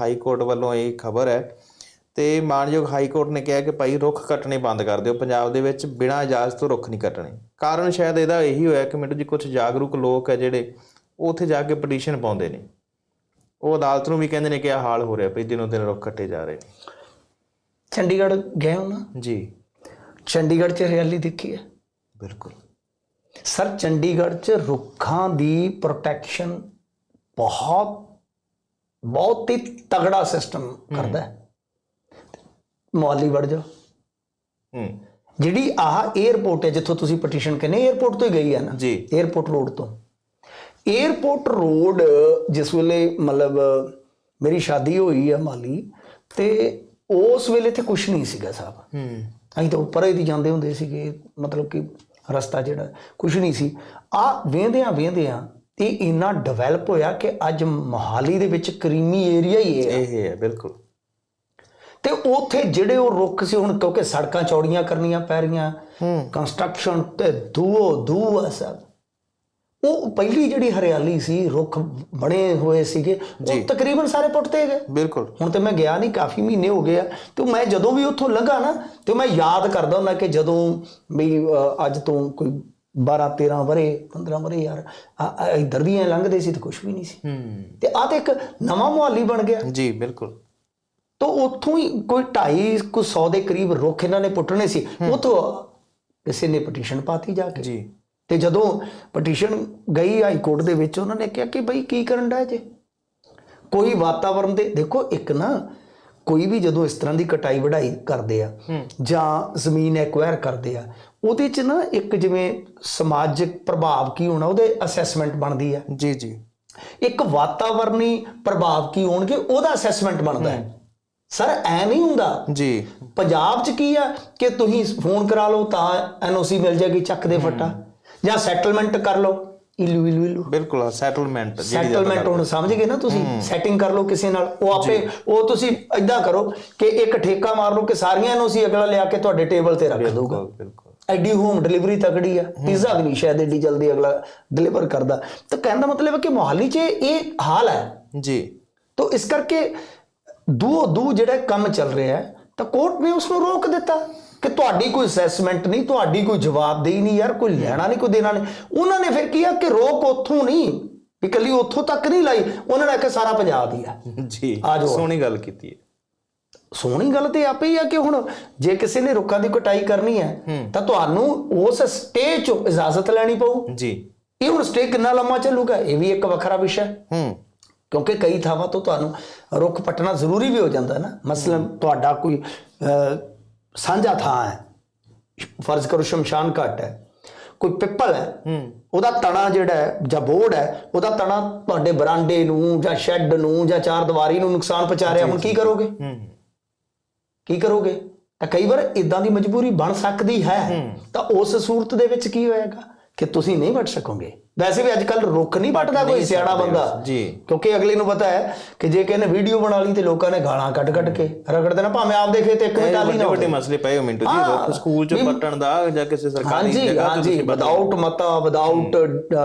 High court ਵੱਲੋਂ ਇਹ ਖਬਰ ਹੈ। ਤੇ ਮਾਨਯੋਗ ਹਾਈ ਕੋਰਟ ਨੇ ਕਿਹਾ ਕਿ ਭਾਈ ਰੁੱਖ ਕੱਟਣੇ ਬੰਦ ਕਰ ਦਿਓ। ਪੰਜਾਬ ਦੇ ਵਿੱਚ ਬਿਨਾਂ ਇਜਾਜ਼ਤ ਤੋਂ ਰੁੱਖ ਨਹੀਂ ਕੱਟਣੇ। ਕਾਰਨ ਸ਼ਾਇਦ ਇਹਦਾ ਇਹੀ ਹੋਇਆ ਕਿ ਮਿੰਟੂ ਜੀ ਕੁਝ ਜਾਗਰੂਕ ਲੋਕ ਹੈ ਜਿਹੜੇ ਉੱਥੇ ਜਾ ਕੇ ਪਟੀਸ਼ਨ ਪਾਉਂਦੇ ਨੇ। ਉਹ ਅਦਾਲਤ ਨੂੰ ਵੀ ਕਹਿੰਦੇ ਨੇ ਕਿ ਇਹ ਹਾਲ ਹੋ ਰਿਹਾ ਭਈ ਦਿਨੋਂ ਦਿਨ ਰੁੱਖ ਕੱਟੇ ਜਾ ਰਹੇ ਨੇ। ਚੰਡੀਗੜ੍ਹ ਗਏ ਹੋ ਨਾ? ਜੀ। ਚੰਡੀਗੜ੍ਹ 'ਚ ਹਰਿਆਲੀ ਦੇਖੀ ਹੈ? ਬਿਲਕੁਲ। ਸਰ ਚੰਡੀਗੜ੍ਹ 'ਚ ਰੁੱਖਾਂ ਦੀ ਪ੍ਰੋਟੈਕਸ਼ਨ ਬਹੁਤ ਬਹੁਤ ਹੀ ਤਗੜਾ ਸਿਸਟਮ ਕਰਦਾ ਹੈ। ਵੜ ਜਾ ਹੂੰ। ਜਿਹੜੀ ਆਹ 에어ਪੋਰਟ ਹੈ ਜਿੱਥੋਂ ਤੁਸੀਂ ਪਟੀਸ਼ਨ ਕਰਨੇ 에어ਪੋਰਟ ਤੋਂ ਹੀ ਗਈ ਹੈ ਨਾ? ਜੀ। 에어ਪੋਰਟ ਰੋਡ ਤੋਂ। 에어ਪੋਰਟ ਰੋਡ ਜਿਸ ਵੇਲੇ ਮਤਲਬ ਮੇਰੀ ਸ਼ਾਦੀ ਹੋਈ ਹੈ ਮਾਲੀ ਤੇ ਉਸ ਵੇਲੇ ਤੇ ਕੁਝ ਨਹੀਂ ਸੀਗਾ ਸਾਹਿਬ ਹੂੰ। ਅਸੀਂ ਤਾਂ ਉੱਪਰ ਹੀ ਜਾਂਦੇ ਹੁੰਦੇ ਸੀਗੇ ਮਤਲਬ ਕਿ ਰਸਤਾ ਜਿਹੜਾ ਕੁਝ ਨਹੀਂ ਸੀ। ਆ ਵੇਂਦਿਆਂ ਵੇਂਦਿਆਂ ਇਹ ਇੰਨਾ ਡਿਵੈਲਪ ਹੋਇਆ ਕਿ ਅੱਜ ਮੋਹਾਲੀ ਦੇ ਵਿੱਚ ਕਰੀਮੀ ਏਰੀਆ ਹੀ ਹੈ ਇਹ ਹੈ ਬਿਲਕੁਲ। ਤੇ ਉੱਥੇ ਜਿਹੜੇ ਉਹ ਰੁੱਖ ਸੀ ਹੁਣ ਕਿਉਂਕਿ ਸੜਕਾਂ ਚੌੜੀਆਂ ਕਰਨੀਆਂ ਪੈ ਰਹੀਆਂ ਕੰਸਟਰਕਸ਼ਨ ਤੇ ਦੂਓ ਦੂ ਆ ਸਭ। ਉਹ ਪਹਿਲੀ ਜਿਹੜੀ ਹਰਿਆਲੀ ਸੀ ਰੁੱਖ ਬਣੇ ਹੋਏ ਸੀਗੇ ਉਹ ਤਕਰੀਬਨ ਸਾਰੇ ਪੁੱਟਤੇ ਗਏ। ਬਿਲਕੁਲ। ਹੁਣ ਤੇ ਮੈਂ ਗਿਆ ਨਹੀਂ ਕਾਫੀ ਮਹੀਨੇ ਹੋ ਗਏ ਆ। ਤੇ ਮੈਂ ਜਦੋਂ ਵੀ ਉੱਥੋਂ ਲੰਘਾ ਨਾ ਤੇ ਮੈਂ ਯਾਦ ਕਰਦਾ ਹੁੰਦਾ ਕਿ ਜਦੋਂ ਵੀ ਅੱਜ ਤੋਂ ਕੋਈ 12 13 ਵਰੇ 15 ਵਰੇ ਯਾਰ ਇੱਧਰ ਦੀ ਐ ਲੰਘਦੇ ਸੀ ਤੇ ਕੁਝ ਵੀ ਨਹੀਂ ਸੀ। ਹੂੰ। ਤੇ ਆ ਤੇ ਇੱਕ ਨਵਾਂ ਮੁਹੱਲੀ ਬਣ ਗਿਆ। ਜੀ ਬਿਲਕੁਲ। ਤਾਂ ਉੱਥੋਂ ਹੀ ਕੋਈ 2.5 ਕੋ 100 ਦੇ ਕਰੀਬ ਰੁੱਖ ਇਹਨਾਂ ਨੇ ਪੁੱਟਣੇ ਸੀ। ਉੱਥੋਂ ਕਿਸੇ ਨੇ ਪਟੀਸ਼ਨ ਪਾਤੀ ਜਾ ਕੇ। ਜੀ। ਤੇ ਜਦੋਂ ਪਟੀਸ਼ਨ ਗਈ ਹਾਈ ਕੋਰਟ ਦੇ ਵਿੱਚ ਉਹਨਾਂ ਨੇ ਕਿਹਾ ਕਿ ਬਈ ਕੀ ਕਰਨ ਦਾ ਜੇ? ਕੋਈ ਵਾਤਾਵਰਣ ਦੇ ਦੇਖੋ ਇੱਕ ਨਾ ਕੋਈ ਵੀ ਜਦੋਂ ਇਸ ਤਰ੍ਹਾਂ ਦੀ ਕਟਾਈ ਵਢਾਈ ਕਰਦੇ ਆ ਜਾਂ ਜ਼ਮੀਨ ਐਕਵਾਇਰ ਕਰਦੇ ਆ ਉਹਦੇ ਚ ਨਾ ਇੱਕ ਜਿਵੇਂ ਸਮਾਜਿਕ ਪ੍ਰਭਾਵ ਕੀ ਹੋਣਾ ਉਹਦੇ ਅਸੈਸਮੈਂਟ ਬਣਦੀ ਆ। ਜੀ ਜੀ। ਇੱਕ ਵਾਤਾਵਰਣੀ ਪ੍ਰਭਾਵ ਕੀ ਹੋਣਗੇ ਉਹਦਾ ਅਸੈਸਮੈਂਟ ਬਣਦਾ ਹੈ। ਸਰ ਐ ਨਹੀਂ ਹੁੰਦਾ। ਜੀ। ਪੰਜਾਬ 'ਚ ਕੀ ਆ ਕਿ ਤੁਸੀਂ ਫੋਨ ਕਰਾ ਲਓ ਤਾਂ ਐਨਓਸੀ ਮਿਲ ਜਾਏਗੀ ਚੱਕ ਦੇ ਫੱਟਾ ਜਾਂ ਸੈਟਲਮੈਂਟ ਕਰ ਲਓ। ਇਲੂ ਇਲੂ ਇਲੂ। ਬਿਲਕੁਲ ਸੈਟਲਮੈਂਟ ਸੈਟਲਮੈਂਟ ਹੁਣ ਸਮਝ ਗਏ ਨਾ ਤੁਸੀਂ? ਸੈਟਿੰਗ ਕਰ ਲਓ ਕਿਸੇ ਨਾਲ। ਉਹ ਆਪੇ ਉਹ ਤੁਸੀਂ ਇਦਾਂ ਕਰੋ ਕਿ ਇੱਕ ਠੇਕਾ ਮਾਰ ਲਓ ਕਿ ਸਾਰੀਆਂ ਐਨਓਸੀ ਅਗਲਾ ਲਿਆ ਕੇ ਤੁਹਾਡੇ ਟੇਬਲ ਤੇ ਰੱਖ ਦਊਗਾ। ਬਿਲਕੁਲ ਐਡੀ ਹੋਮ ਡਿਲੀਵਰੀ ਤਕੜੀ ਆ। ਪੀਜ਼ਾ ਵੀ ਨਹੀਂ ਸ਼ਾਇਦ ਏਡੀ ਜਲਦੀ ਅਗਲਾ ਡਿਲੀਵਰ ਕਰਦਾ। ਤਾਂ ਕਹਿਣ ਦਾ ਮਤਲਬ ਹੈ ਕਿ ਮੁਹਾਲੀ 'ਚ ਇਹ ਹਾਲ ਹੈ। ਜੀ। ਤੋ ਇਸ ਕਰਕੇ ਦੂ ਦੂ ਜਿਹੜਾ ਕੰਮ ਚੱਲ ਰਿਹਾ ਹੈ ਤਾਂ ਕੋਰਟ ਨੇ ਉਸ ਨੂੰ ਰੋਕ ਦਿੱਤਾ। ਕਿ ਤੁਹਾਡੀ ਕੋਈ ਅਸੈਸਮੈਂਟ ਨਹੀਂ ਤੁਹਾਡੀ ਕੋਈ ਜਵਾਬਦੇਹੀ ਨਹੀਂ ਯਾਰ ਕੋਈ ਲੈਣਾ ਨਹੀਂ ਕੋਈ ਦੇਣਾ ਨਹੀਂ। ਉਹਨਾਂ ਨੇ ਫਿਰ ਕੀਆ ਕਿ ਰੋਕ ਉੱਥੋਂ ਨਹੀਂ ਇਕੱਲੀ ਉੱਥੋਂ ਤੱਕ ਨਹੀਂ ਲਾਈ। ਉਹਨਾਂ ਨੇ ਆਖਿਆ ਸਾਰਾ ਪੰਜਾਬ ਹੀ ਆ। ਜੀ ਆ ਜਾਓ। ਸੋਹਣੀ ਗੱਲ ਕੀਤੀ ਹੈ। ਸੋਹਣੀ ਗੱਲ ਤੇ ਆਪੇ ਹੀ ਆ ਕਿ ਹੁਣ ਜੇ ਕਿਸੇ ਨੇ ਰੁੱਖਾਂ ਦੀ ਕਟਾਈ ਕਰਨੀ ਹੈ ਤਾਂ ਤੁਹਾਨੂੰ ਉਸ ਸਟੇਜ 'ਚੋਂ ਇਜਾਜ਼ਤ ਲੈਣੀ ਪਊ। ਜੀ। ਇਹ ਹੁਣ ਸਟੇ ਕਿੰਨਾ ਲੰਮਾ ਚੱਲੂਗਾ ਇਹ ਵੀ ਇੱਕ ਵੱਖਰਾ ਵਿਸ਼ਾ ਹੈ। ਹੂੰ। ਕਿਉਂਕਿ ਕਈ ਥਾਵਾਂ ਤੋਂ ਤੁਹਾਨੂੰ ਰੁੱਖ ਪੱਟਣਾ ਜ਼ਰੂਰੀ ਵੀ ਹੋ ਜਾਂਦਾ ਹੈ ਨਾ। ਮਸਲਨ ਤੁਹਾਡਾ ਕੋਈ ਸਾਂਝਾ ਥਾਂ ਹੈ। ਫਰਜ਼ ਕਰੋ ਸ਼ਮਸ਼ਾਨ ਘਾਟ ਹੈ। ਕੋਈ ਪਿੱਪਲ ਹੈ ਹੂੰ। ਉਹਦਾ ਤਣਾ ਜਿਹੜਾ ਹੈ ਜਾਂ ਬੋਰਡ ਹੈ ਉਹਦਾ ਤਣਾ ਤੁਹਾਡੇ ਬਰਾਂਡੇ ਨੂੰ ਜਾਂ ਸ਼ੈੱਡ ਨੂੰ ਜਾਂ ਚਾਰ ਦੀਵਾਰੀ ਨੂੰ ਨੁਕਸਾਨ ਪਹੁੰਚਾ ਰਿਹਾ ਹੁਣ ਕੀ ਕਰੋਗੇ? ਹੂੰ। ਕੀ ਕਰੋਗੇ? ਤਾਂ ਕਈ ਵਾਰ ਇਦਾਂ ਦੀ ਮਜਬੂਰੀ ਬਣ ਸਕਦੀ ਹੈ। ਤਾਂ ਉਸ ਸੂਰਤ ਦੇ ਵਿੱਚ ਕੀ ਹੋਏਗਾ? ਕਿ ਤੁਸੀਂ ਨਹੀਂ ਵੱਟ ਸਕੋਗੇ। ਵੈਸੇ ਵੀ ਅੱਜ ਕੱਲ ਰੁੱਖ ਨਹੀਂ ਵੱਟਦਾ ਕੋਈ ਸਿਆਣਾ ਬੰਦਾ। ਜੀ। ਕਿਉਂਕਿ ਅਗਲੇ ਨੂੰ ਪਤਾ ਹੈ ਕਿ ਜੇ ਨੇ ਵੀਡੀਓ ਬਣਾ ਲਈ ਤੇ ਲੋਕਾਂ ਨੇ ਗਾਲਾਂ ਕੱਢ ਕੱਢ ਕੇ ਰਗੜ ਦੇਣਾ ਭਾਵੇਂ ਆਪ ਦੇਖੇ ਤੇ ਇੱਕ ਵੀ ਟਾਲੀ ਨਾ ਵੱਡੇ ਮਸਲੇ ਪਏ ਹੋ ਮਿੰਟੂ ਜੀ ਰੁੱਖ ਸਕੂਲ ਚ ਪੱਟਣ ਦਾ ਜਾਂ ਕਿਸੇ ਸਰਕਾਰੀ ਜਗ੍ਹਾ ਤੇ ਤੁਸੀਂ ਦਾ। ਵਿਦਆਊਟ ਮਤਾ ਵਿਦਆਊਟ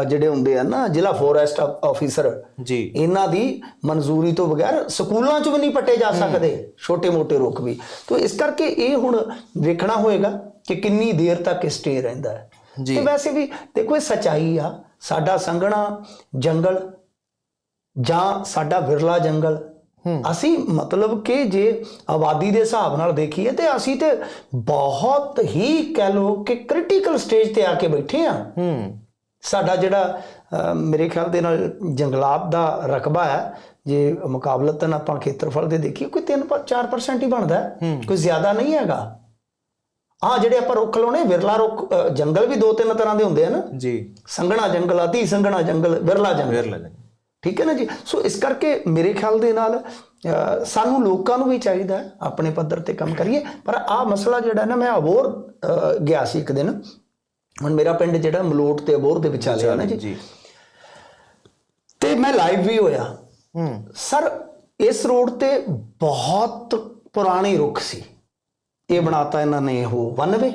ਜਿਹੜੇ ਹੁੰਦੇ ਆ ਨਾ ਜ਼ਿਲ੍ਹਾ ਫੋਰੈਸਟ ਆਫੀਸਰ ਜੀ। ਇਹਨਾਂ ਦੀ ਮਨਜ਼ੂਰੀ ਤੋਂ ਬਗੈਰ ਸਕੂਲਾਂ 'ਚ ਵੀ ਨਹੀਂ ਪੱਟੇ ਜਾ ਸਕਦੇ ਛੋਟੇ-ਮੋਟੇ ਰੁੱਖ ਵੀ। ਤੋਂ ਇਸ ਕਰਕੇ ਇਹ ਹੁਣ ਵੇਖਣਾ ਹੋਏਗਾ ਕਿ ਕਿੰਨੀ ਦੇਰ ਤੱਕ ਸਟੇ ਰਹਿੰਦਾ ਹੈ। ਤੇ ਵੈਸੇ ਵੀ ਦੇਖੋ ਇਹ ਸਚਾਈ ਆ। ਸਾਡਾ ਸੰਘਣਾ ਜੰਗਲ ਜਾਂ ਸਾਡਾ ਵਿਰਲਾ ਜੰਗਲ ਅਸੀਂ ਮਤਲਬ ਕਿ ਜੇ ਆਬਾਦੀ ਦੇ ਹਿਸਾਬ ਨਾਲ ਦੇਖੀਏ ਤੇ ਅਸੀਂ ਤੇ ਬਹੁਤ ਹੀ ਕਹਿ ਲੋ ਕਿ ਕ੍ਰਿਟੀਕਲ ਸਟੇਜ ਤੇ ਆ ਕੇ ਬੈਠੇ ਆ। ਹੂੰ। ਸਾਡਾ ਜਿਹੜਾ ਮੇਰੇ ਖਿਆਲ ਦੇ ਨਾਲ ਜੰਗਲਾਤ ਦਾ ਰਕਬਾ ਹੈ ਜੇ ਮੁਕਾਬਲਤਨ ਆਪਾਂ ਖੇਤਰਫਲ ਦੇ ਦੇਖੀਏ ਕੋਈ 3-4% ਹੀ ਬਣਦਾ ਕੋਈ ਜ਼ਿਆਦਾ ਨਹੀਂ ਹੈਗਾ। ਹਾਂ ਜਿਹੜੇ ਆਪਾਂ ਰੁੱਖ ਲਾਉਣੇ ਵਿਰਲਾ ਰੁੱਖ ਜੰਗਲ ਵੀ ਦੋ ਤਿੰਨ ਤਰ੍ਹਾਂ ਦੇ ਹੁੰਦੇ ਆ ਨਾ? ਜੀ। ਸੰਘਣਾ ਜੰਗਲ ਅਤੀ ਸੰਘਣਾ ਜੰਗਲ ਵਿਰਲਾ ਜੰਗਲ। ਫੇਰ ਲੈ ਜਾਵਾਂਗੇ। ਠੀਕ ਹੈ ਨਾ ਜੀ? ਸੋ ਇਸ ਕਰਕੇ ਮੇਰੇ ਖਿਆਲ ਦੇ ਨਾਲ ਸਾਨੂੰ ਲੋਕਾਂ ਨੂੰ ਵੀ ਚਾਹੀਦਾ ਆਪਣੇ ਪੱਧਰ ਤੇ ਕੰਮ ਕਰੀਏ। ਪਰ ਆਹ ਮਸਲਾ ਜਿਹੜਾ ਨਾ ਮੈਂ ਅਬੋਰ ਗਿਆ ਸੀ ਇੱਕ ਦਿਨ। ਹੁਣ ਮੇਰਾ ਪਿੰਡ ਜਿਹੜਾ ਮਲੋਟ ਤੇ ਅਬੋਰ ਦੇ ਵਿਚਾਲੇ ਆ ਨਾ ਜੀ। ਜੀ। ਤੇ ਮੈਂ ਲਾਈਵ ਵੀ ਹੋਇਆ। ਹੂੰ। ਸਰ ਇਸ ਰੋਡ ਤੇ ਬਹੁਤ ਪੁਰਾਣੇ ਰੁੱਖ ਸੀ। ਇਹ ਬਣਾਤਾ ਇਹਨਾਂ ਨੇ ਉਹ। ਵਨਵੇ?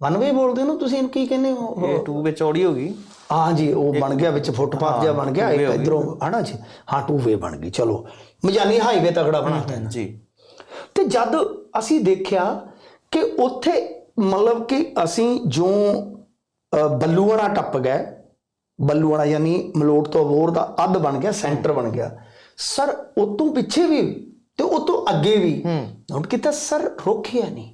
ਵਨਵੇ ਬੋਲਦੇ ਹੋ ਤੁਸੀਂ ਕੀ ਕਹਿੰਦੇ ਹੋ? ਇਹ ਟੂ ਵਿੱਚ ਚੌੜੀ ਹੋ ਗਈ। ਹਾਂ ਜੀ ਉਹ ਬਣ ਗਿਆ ਵਿੱਚ ਫੁੱਟਪਾਥ ਜਿਹਾ ਬਣ ਗਿਆ। ਇੱਕ। ਇਧਰੋਂ ਹਨਾ ਜੀ? ਹਾਂ ਟੂ ਵੇ ਬਣ ਗਈ। ਚਲੋ ਮਜਾਨੀ ਹਾਈਵੇ ਤਗੜਾ ਬਣਾਤਾ ਇਹਨਾਂ ਜੀ। ਤੇ ਜਦ ਅਸੀਂ ਦੇਖਿਆ ਕਿ ਉੱਥੇ ਮਤਲਬ ਕਿ ਅਸੀਂ ਜੋ ਬੱਲੂਆਣਾ ਟੱਪ ਗਏ ਬੱਲੂਆਣਾ ਯਾਨੀ ਮਲੋਟ ਤੋਂ ਅਬੋਰ ਦਾ ਅੱਧ ਬਣ ਗਿਆ ਸੈਂਟਰ ਬਣ ਗਿਆ। ਸਰ ਉਤੋਂ ਪਿੱਛੇ ਵੀ ਤੇ ਉਤੋਂ ਅੱਗੇ ਵੀ ਹੁਣ ਕਿਤੇ ਸਰ ਰੋਕਿਆ ਨਹੀਂ।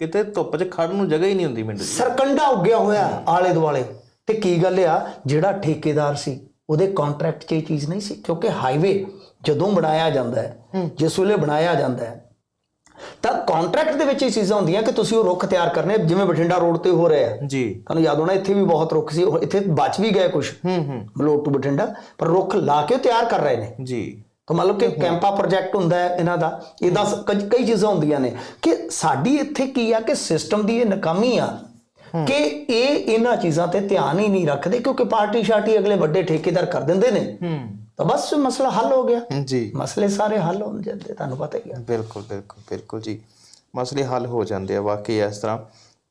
ਕਿਤੇ ਧੁੱਪ 'ਚ ਖੜਨ ਨੂੰ ਜਗ੍ਹਾ ਹੀ ਨਹੀਂ ਹੁੰਦੀ ਮਿੰਟੂ ਸਰਕੰਡਾ ਉੱਗਿਆ ਹੋਇਆ ਆਲੇ ਦੁਆਲੇ। ਤੇ ਕੀ ਗੱਲ ਆ ਜਿਹੜਾ ਠੇਕੇਦਾਰ ਸੀ ਉਹਦੇ ਕੰਟਰੈਕਟ 'ਚ ਇਹ ਚੀਜ਼ ਨਹੀਂ ਸੀ? ਕਿਉਂਕਿ ਹਾਈਵੇ ਜਦੋਂ ਬਣਾਇਆ ਜਾਂਦਾ ਹੈ ਜਿਸ ਵੇਲੇ ਬਣਾਇਆ ਜਾਂਦਾ ਹੈ ਤਾਂ ਕੰਟਰੈਕਟ ਦੇ ਵਿੱਚ ਇਹ ਚੀਜ਼ਾਂ ਹੁੰਦੀਆਂ ਕਿ ਤੁਸੀਂ ਉਹ ਰੁੱਖ ਤਿਆਰ ਕਰਨੇ ਜਿਵੇਂ ਬਠਿੰਡਾ ਰੋਡ ਤੇ ਹੋ ਰਿਹਾ ਹੈ। ਜੀ। ਤੁਹਾਨੂੰ ਯਾਦ ਹੋਣਾ ਇੱਥੇ ਵੀ ਬਹੁਤ ਰੁੱਖ ਸੀ ਉਹ ਇੱਥੇ ਬਚ ਵੀ ਗਏ ਕੁਝ ਹੂੰ ਹੂੰ। ਮਲੋਟ ਟੂ ਬਠਿੰਡਾ ਪਰ ਰੁੱਖ ਲਾ ਕੇ ਉਹ ਤਿਆਰ ਕਰ ਰਹੇ ਨੇ। ਜੀ। ਤਾਂ ਮਤਲਬ ਕਿ ਕੈਂਪਾ ਪ੍ਰੋਜੈਕਟ ਹੁੰਦਾ ਹੈ ਇਹਨਾਂ ਦਾ ਇਹਦਾ ਕਈ ਚੀਜ਼ਾਂ ਹੁੰਦੀਆਂ ਨੇ ਕਿ ਸਾਡੀ ਇੱਥੇ ਕੀ ਆ ਕਿ ਸਿਸਟਮ ਦੀ ਇਹ ਨਾਕਾਮੀ ਆ ਕਿ ਇਹ ਇਹਨਾਂ ਚੀਜ਼ਾਂ ਤੇ ਧਿਆਨ ਹੀ ਨਹੀਂ ਰੱਖਦੇ ਕਿਉਂਕਿ ਪਾਰਟੀ ਸ਼ਾਰਟੀ ਅਗਲੇ ਵੱਡੇ ਠੇਕੇਦਾਰ ਕਰ ਦਿੰਦੇ ਨੇ। ਤਾਂ ਬਸ ਮਸਲਾ ਹੱਲ ਹੋ ਗਿਆ। ਜੀ। ਮਸਲੇ ਸਾਰੇ ਹੱਲ ਹੋ ਜਾਂਦੇ ਤੁਹਾਨੂੰ ਪਤਾ ਹੀ ਆ। ਬਿਲਕੁਲ ਬਿਲਕੁਲ ਬਿਲਕੁਲ ਜੀ। ਮਸਲੇ ਹੱਲ ਹੋ ਜਾਂਦੇ ਆ ਵਾਕਈ ਇਸ ਤਰ੍ਹਾਂ।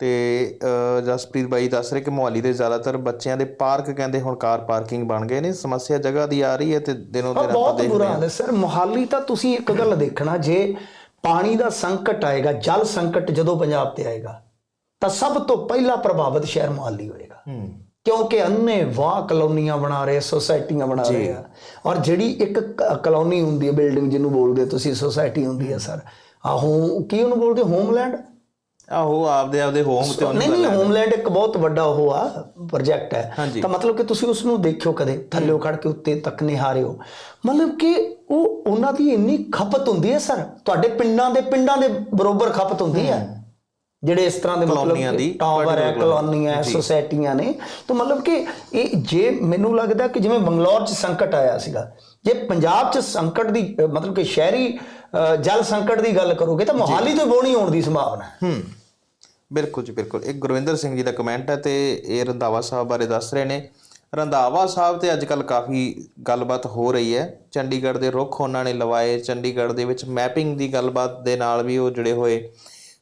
ਤੇ ਜਸਪ੍ਰੀਤ ਬਾਈ ਦੱਸ ਰਹੇ ਕਿ ਮੁਹਾਲੀ ਦੇ ਜ਼ਿਆਦਾਤਰ ਬੱਚਿਆਂ ਦੇ ਪਾਰਕ ਕਹਿੰਦੇ ਹੁਣ ਕਾਰ ਪਾਰਕਿੰਗ ਬਣ ਗਏ ਨੇ ਸਮੱਸਿਆ ਜਗ੍ਹਾ ਦੀ ਆ ਰਹੀ ਹੈ ਤੇ ਦਿਨੋਂ ਦਿਨ ਆਪਾਂ ਬਹੁਤ ਬੁਰਾ ਹਾਂ। ਹਾਲ ਹੈ ਸਰ ਮੁਹਾਲੀ ਤਾਂ ਤੁਸੀਂ ਇੱਕ ਗੱਲ ਦੇਖਣਾ ਜੇ ਪਾਣੀ ਦਾ ਸੰਕਟ ਆਏਗਾ ਜਲ ਸੰਕਟ ਜਦੋਂ ਪੰਜਾਬ ਤੇ ਆਏਗਾ ਤਾਂ ਸਭ ਤੋਂ ਪਹਿਲਾ ਪ੍ਰਭਾਵਿਤ ਸ਼ਹਿਰ ਮੁਹਾਲੀ ਹੋਏਗਾ। ਕਿਉਂਕਿ ਅੰਨੇ ਵਾਹ ਕਲੋਨੀਆਂ ਬਣਾ ਰਹੇ ਸੁਸਾਇਟੀਆਂ ਬਣਾ ਰਹੇ ਆ। ਔਰ ਜਿਹੜੀ ਇੱਕ ਕਲੋਨੀ ਹੁੰਦੀ ਹੈ ਬਿਲਡਿੰਗ ਜਿਹਨੂੰ ਬੋਲਦੇ ਤੁਸੀਂ ਸੁਸਾਇਟੀ ਹੁੰਦੀ ਹੈ ਸਰ। ਆਹੋ ਕੀ ਉਹਨੂੰ ਬੋਲਦੇ? ਹੋਮਲੈਂਡ? ਆਹੋ ਆਪਦੇ ਆਪਦੇ ਹੋਮ ਤੇ ਨਹੀਂ ਨਹੀਂ ਹੋਮਲੈਂਡ ਇੱਕ ਬਹੁਤ ਵੱਡਾ ਉਹ ਆ ਪ੍ਰੋਜੈਕਟ ਹੈ। ਤਾਂ ਮਤਲਬ ਕਿ ਤੁਸੀਂ ਉਸ ਨੂੰ ਦੇਖਿਓ ਕਦੇ ਥੱਲੇੋਂ ਖੜ ਕੇ ਉੱਤੇ ਤੱਕ ਨਿਹਾਰਿਓ। ਮਤਲਬ ਕਿ ਉਹ ਉਹਨਾਂ ਦੀ ਇੰਨੀ ਖਪਤ ਹੁੰਦੀ ਹੈ ਸਰ। ਤੁਹਾਡੇ ਪਿੰਡਾਂ ਦੇ ਪਿੰਡਾਂ ਦੇ ਬਰੋਬਰ ਖਪਤ ਹੁੰਦੀ ਹੈ। ਜਿਹੜੇ ਇਸ ਤਰ੍ਹਾਂ ਦੇ ਮਤਲਬ ਟਾਵਰ ਹੈ ਕਲੋਨੀਆਂ ਹੈ ਸੁਸਾਇਟੀਆਂ ਨੇ। ਤਾਂ ਮਤਲਬ ਕਿ ਇਹ ਜੇ ਮੈਨੂੰ ਲੱਗਦਾ ਕਿ ਜਿਵੇਂ ਬੰਗਲੌਰ 'ਚ ਸੰਕਟ ਆਇਆ ਸੀਗਾ ਜੇ ਪੰਜਾਬ 'ਚ ਸੰਕਟ ਦੀ ਮਤਲਬ ਕਿ ਸ਼ਹਿਰੀ ਜਲ ਸੰਕਟ ਦੀ ਗੱਲ ਕਰੋਗੇ ਤਾਂ ਮੋਹਾਲੀ ਤੋਂ ਬੋਣੀ ਹੋਣ ਦੀ ਸੰਭਾਵਨਾ ਹੈ। ਹੂੰ। ਬਿਲਕੁਲ ਜੀ ਬਿਲਕੁਲ। ਇੱਕ ਗੁਰਵਿੰਦਰ ਸਿੰਘ ਜੀ ਦਾ ਕਮੈਂਟ ਹੈ ਤੇ ਇਹ ਰੰਧਾਵਾ ਸਾਹਿਬ ਬਾਰੇ ਦੱਸ ਰਹੇ ਨੇ। ਰੰਧਾਵਾ ਸਾਹਿਬ ਤੇ ਅੱਜ ਕੱਲ ਕਾਫੀ ਗੱਲਬਾਤ ਹੋ ਰਹੀ ਹੈ। ਚੰਡੀਗੜ੍ਹ ਦੇ ਰੁੱਖ ਉਹਨਾਂ ਨੇ ਲਵਾਏ। ਚੰਡੀਗੜ੍ਹ ਦੇ ਵਿੱਚ ਮੈਪਿੰਗ ਦੀ ਗੱਲਬਾਤ ਦੇ ਨਾਲ ਵੀ ਉਹ ਜੁੜੇ ਹੋਏ।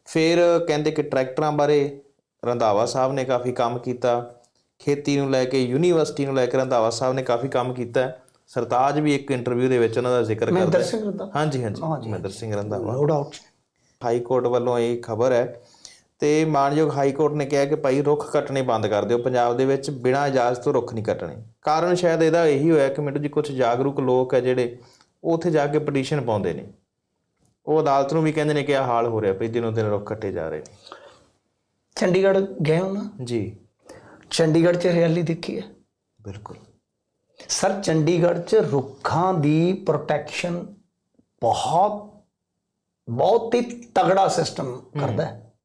ਫਿਰ ਕਹਿੰਦੇ ਕਿ ਟਰੈਕਟਰਾਂ ਬਾਰੇ ਰੰਧਾਵਾ ਸਾਹਿਬ ਨੇ ਕਾਫੀ ਕੰਮ ਕੀਤਾ। ਖੇਤੀ ਨੂੰ ਲੈ ਕੇ ਯੂਨੀਵਰਸਿਟੀ ਨੂੰ ਲੈ ਕੇ ਰੰਧਾਵਾ ਸਾਹਿਬ ਨੇ ਕਾਫੀ ਕੰਮ ਕੀਤਾ। ਸਰਤਾਜ ਵੀ ਇੱਕ ਇੰਟਰਵਿਊ ਦੇ ਵਿੱਚ ਉਹਨਾਂ ਦਾ ਜ਼ਿਕਰ ਕਰਦਾ ਮਹਿੰਦਰ ਹੈ ਸਿੰਘ ਰੰਧਾਵਾ। ਹਾਂਜੀ ਹਾਂਜੀ। Mahinder Singh Randhawa. No doubt high court ਵੱਲੋਂ ਇਹ ਖਬਰ ਹੈ ਤੇ ਮਾਨਯੋਗ ਹਾਈ ਕੋਰਟ ਨੇ ਕਿਹਾ ਕਿ ਭਾਈ ਰੁੱਖ ਕੱਟਣੇ ਬੰਦ ਕਰ ਦਿਓ। ਪੰਜਾਬ ਦੇ ਵਿੱਚ ਬਿਨਾਂ ਇਜਾਜ਼ਤ ਤੋਂ ਰੁੱਖ ਨਹੀਂ ਕੱਟਣੇ। ਕਾਰਨ ਸ਼ਾਇਦ ਇਹਦਾ ਇਹੀ ਹੋਇਆ ਕਿ ਮਿੰਟੂ ਜੀ ਕੁਝ ਜਾਗਰੂਕ ਲੋਕ ਹੈ ਜਿਹੜੇ ਉੱਥੇ ਜਾ ਕੇ ਪਟੀਸ਼ਨ ਪਾਉਂਦੇ ਨੇ। ਉਹ ਅਦਾਲਤ ਨੂੰ ਵੀ ਕਹਿੰਦੇ ਨੇ ਕਿ ਇਹ ਹਾਲ ਹੋ ਰਿਹਾ ਭਈ ਦਿਨੋਂ ਦਿਨ ਰੁੱਖ ਕੱਟੇ ਜਾ ਰਹੇ ਨੇ। ਚੰਡੀਗੜ੍ਹ ਗਏ ਹੋ ਨਾ? ਜੀ। ਚੰਡੀਗੜ੍ਹ 'ਚ ਹਰਿਆਲੀ ਦੇਖੀ ਹੈ? ਬਿਲਕੁਲ। ਸਰ ਚੰਡੀਗੜ੍ਹ 'ਚ ਰੁੱਖਾਂ ਦੀ ਪ੍ਰੋਟੈਕਸ਼ਨ ਬਹੁਤ ਬਹੁਤ ਹੀ ਤਗੜਾ ਸਿਸਟਮ ਕਰਦਾ ਹੈ।